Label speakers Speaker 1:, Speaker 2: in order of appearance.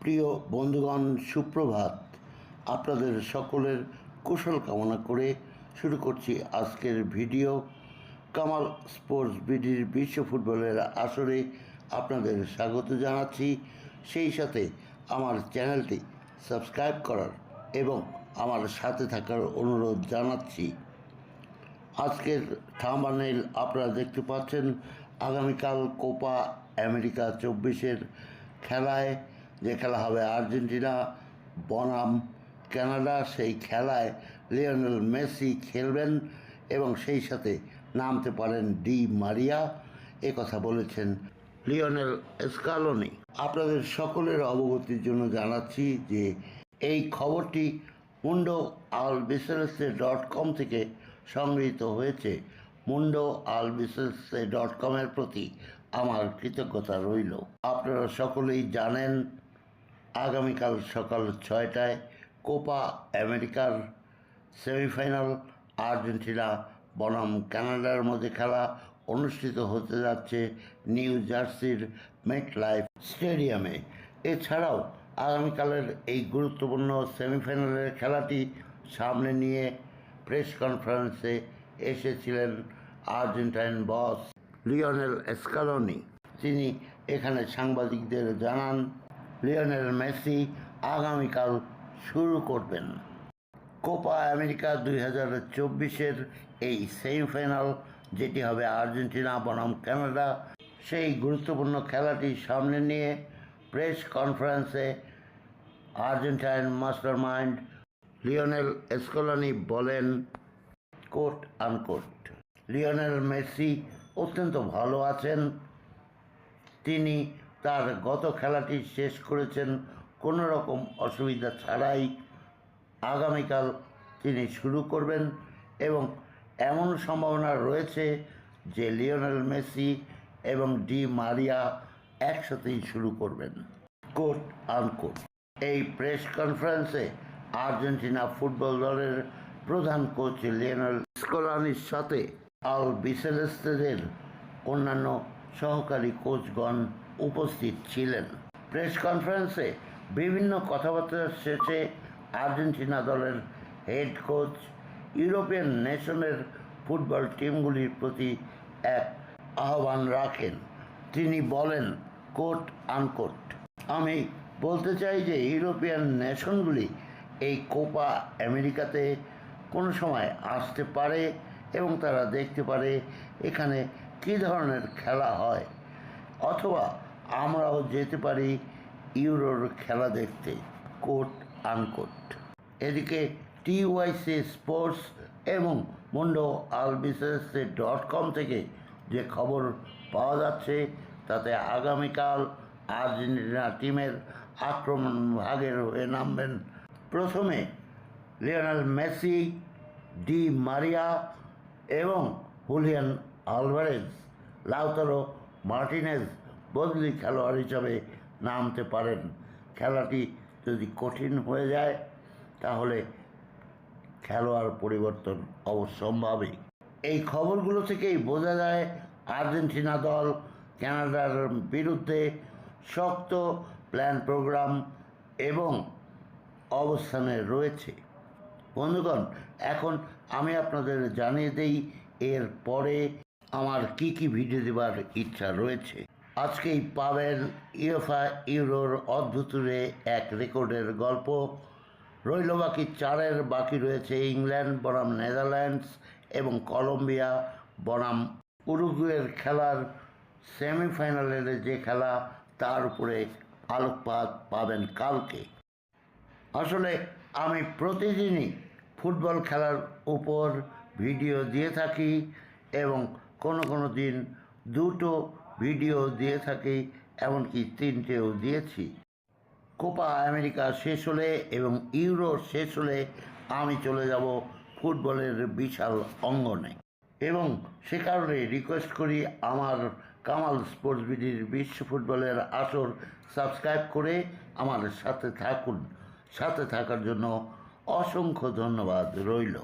Speaker 1: প্রিয় বন্ধুগণ, সুপ্রভাত। আপনাদের সকলের কুশল কামনা করে শুরু করছি আজকের ভিডিও। কামাল স্পোর্টস বিডির বিশ্ব ফুটবলের আসরে আপনাদের স্বাগত জানাচ্ছি। সেই সাথে আমার চ্যানেলটি সাবস্ক্রাইব করার এবং আমার সাথে থাকার অনুরোধ জানাচ্ছি। আজকের থাম্বানেল আপনারা দেখতে পাচ্ছেন। আগামীকাল কোপা আমেরিকা চব্বিশের খেলায় যে খেলা হবে আর্জেন্টিনা, বনাম, কানাডা, সেই খেলায় লিওনেল মেসি খেলবেন এবং সেই সাথে নামতে পারেন ডি মারিয়া। এ কথা বলেছেন লিওনেল স্কালোনি। আপনাদের সকলের অবগতির জন্য জানাচ্ছি যে এই খবরটি মুন্ডো আল বিসেলসে ডট কম থেকে সংগৃহীত হয়েছে। মুন্ডো আল বিসেলসে ডট কমের প্রতি আমার কৃতজ্ঞতা রইল। আপনারা সকলেই জানেন আগামীকাল সকাল ছয়টায় কোপা আমেরিকার সেমিফাইনাল। আর্জেন্টিনা বনাম কানাডার মধ্যে খেলা অনুষ্ঠিত হতে যাচ্ছে নিউ জার্সির মেট লাইফ স্টেডিয়ামে। এছাড়াও আগামীকালের এই গুরুত্বপূর্ণ সেমিফাইনালের খেলাটি সামনে নিয়ে প্রেস কনফারেন্সে এসেছিলেন আর্জেন্টাইন বস লিওনেল স্কালোনি। তিনি এখানে সাংবাদিকদের জানান লিওনেল মেসি আগামীকাল শুরু করবেন। কোপা আমেরিকা দুই হাজার চব্বিশের এই সেমিফাইনাল, যেটি হবে আর্জেন্টিনা বনাম কানাডা, সেই গুরুত্বপূর্ণ খেলাটি সামনে নিয়ে প্রেস কনফারেন্সে Argentine master mind Lionel Scaloni বলেন, কোট আনকোট। লিওনেল মেসি অত্যন্ত ভালো আছেন। তিনি তার গত খেলাটি শেষ করেছেন কোনো রকম অসুবিধা ছাড়াই আগামীকাল তিনি শুরু করবেন এবং এমন সম্ভাবনা রয়েছে যে লিওনেল মেসি এবং ডি মারিয়া একসাথেই শুরু করবেন। Quote unquote. এই প্রেস কনফারেন্সে আর্জেন্টিনা ফুটবল দলের প্রধান কোচ লিওনেল স্কোলানির সাথে আল বিসেলেস্তেদের অন্যান্য সহকারী কোচগণ উপস্থিত ছিলেন। প্রেস কনফারেন্সে বিভিন্ন কথাবার্তা শেষে আর্জেন্টিনা দলের হেড কোচ, ইউরোপিয়ান নেশনের ফুটবল টিমগুলির প্রতি এক আহ্বান রাখেন। তিনি বলেন, কোট আনকোট। আমি বলতে চাই যে ইউরোপিয়ান নেশনগুলি এই কোপা আমেরিকাতে কোনো সময় আসতে পারে এবং তারা দেখতে পারে এখানে কী ধরনের খেলা হয়। অথবা আমরাও যেতে পারি ইউরোর খেলা দেখতে কোট আনকোট এদিকে টিওয়াইসি স্পোর্টস এবং মুন্ডো আলবিসেসে ডট কম থেকে যে খবর পাওয়া যাচ্ছে, তাতে আগামীকাল আর্জেন্টিনা টিমের আক্রমণ ভাগের হয়ে নামবেন। প্রথমে লিওনেল মেসি, ডি মারিয়া এবং হুলিয়ান আলভারেজ, লাউতারো মার্টিনেজ বদলি খেলোয়াড় হিসাবে নামতে পারেন। খেলাটি যদি কঠিন হয়ে যায়, তাহলে খেলোয়াড় পরিবর্তন অবশ্যম্ভাবী। এই খবরগুলো থেকেই বোঝা যায়, আর্জেন্টিনা দল ক্যানাডার বিরুদ্ধে শক্ত প্ল্যান প্রোগ্রাম এবং অবস্থানে রয়েছে। বন্ধুগণ, এখন আমি আপনাদের জানিয়ে দেই, এর পরে আমার কি কি ভিডিও দেবার ইচ্ছা রয়েছে। আজকেই পাবেন ইউএফা ইউরোর অদ্ভুতুরে এক রেকর্ডের গল্প। রইল বাকি চারের, বাকি রয়েছে ইংল্যান্ড, বনাম নেদারল্যান্ডস এবং কলম্বিয়া, বনাম উরুগুয়ের খেলার সেমিফাইনালের যে খেলা, তার উপরে আলোকপাত পাবেন কালকে। আসলে আমি প্রতিদিনই ফুটবল খেলার উপর ভিডিও দিয়ে থাকি এবং কোনো কোনো দিন দুটো ভিডিও দিয়ে থাকি, এমনকি তিনটেও দিয়েছি। কোপা আমেরিকা শেষ হলে এবং ইউরো শেষ হলে আমি চলে যাব ফুটবলের বিশাল অঙ্গনে। এবং সে কারণে রিকোয়েস্ট করি আমার কামাল স্পোর্টস বিডির বিশ্ব ফুটবলের আসর সাবস্ক্রাইব করে আমার সাথে থাকুন। সাথে থাকার জন্য অসংখ্য ধন্যবাদ রইল।